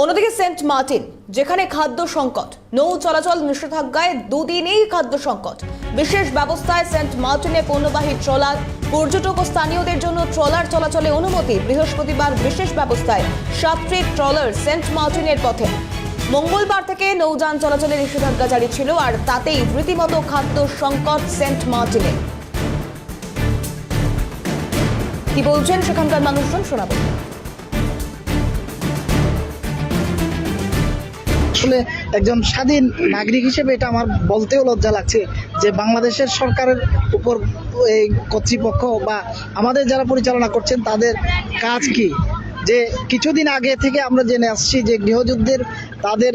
অন্যদিকে Saint Martin, যেখানে খাদ্য সংকট, নৌ চলাচল নিষেধাজ্ঞায় দুদিনেই খাদ্য সংকট। বিশেষ ব্যবস্থায় সেন্ট মার্টিনে পণ্যবাহী ট্রলার, পর্যটক ও স্থানীয়দের জন্য ট্রলার চলাচলে অনুমতি, বৃহস্পতিবার বিশেষ ব্যবস্থায় সাতটি ট্রলার সেন্ট মার্টিনের পথে। মঙ্গলবার থেকে নৌযান চলাচলে নিষেধাজ্ঞা জারি ছিল, আর তাতেই রীতিমতো খাদ্য সংকট সেন্ট মার্টিনে। কি বলছেন সেখানকার মানুষজন শোনাবেন আসলে একজন স্বাধীন নাগরিক হিসেবে এটা আমার বলতেও লজ্জা লাগছে যে বাংলাদেশের সরকারের উপর এই কর্তৃপক্ষ বা আমাদের যারা পরিচালনা করছেন, তাদের কাজ কি? যে কিছুদিন আগে থেকে আমরা জেনে আসছি যে গৃহযুদ্ধের তাদের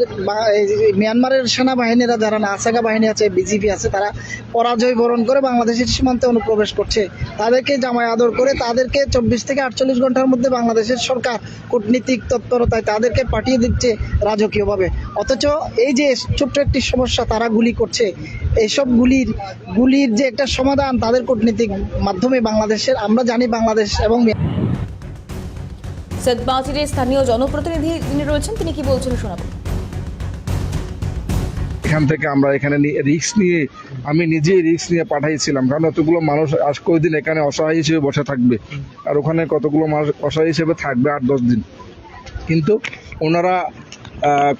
মিয়ানমারের সেনাবাহিনীরা যারা নাসাগা বাহিনী আছে বিজিপি আছে, তারা পরাজয় বরণ করে বাংলাদেশের সীমান্তে অনুপ্রবেশ করছে। তাদেরকে জামায় আদর করে তাদেরকে চব্বিশ থেকে আটচল্লিশ ঘণ্টার মধ্যে বাংলাদেশের সরকার কূটনীতিক তৎপরতায় তাদেরকে পাঠিয়ে দিচ্ছে রাজকীয়ভাবে। অথচ এই যে ছোট্ট একটি সমস্যা তারা গুলি করছে এইসব গুলির গুলির যে একটা সমাধান তাদের কূটনীতিক মাধ্যমে বাংলাদেশের, আমরা জানি বাংলাদেশ এবং সেন্ট স্থানীয় জনপ্রতিনিধি যিনি রয়েছেন, তিনি কি বলছেন শোনাবেন এখান থেকে আমরা এখানে রিক্স নিয়ে, আমি নিজেই রিক্স নিয়ে পাঠাইছিলাম। কারণ এতগুলো মানুষ আজ কয়েকদিন এখানে অসহায় হিসেবে বসে থাকবে? আর ওখানে কতগুলো মানুষ অসহায় হিসেবে থাকবে আট, দশ দিন? কিন্তু ওনারা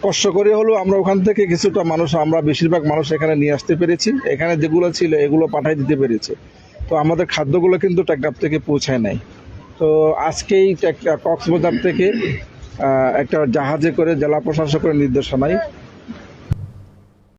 কষ্ট করে হলেও আমরা ওখান থেকে কিছুটা মানুষ, আমরা বেশিরভাগ মানুষ এখানে নিয়ে আসতে পেরেছি। এখানে যেগুলো ছিল এগুলো পাঠাই দিতে পেরেছে। তো আমাদের খাদ্যগুলো কিন্তু টেকনাফ থেকে পৌঁছায় নাই। তো আজকেই একটা কক্সবাজার থেকে একটা জাহাজে করে জেলা প্রশাসকের নির্দেশনায়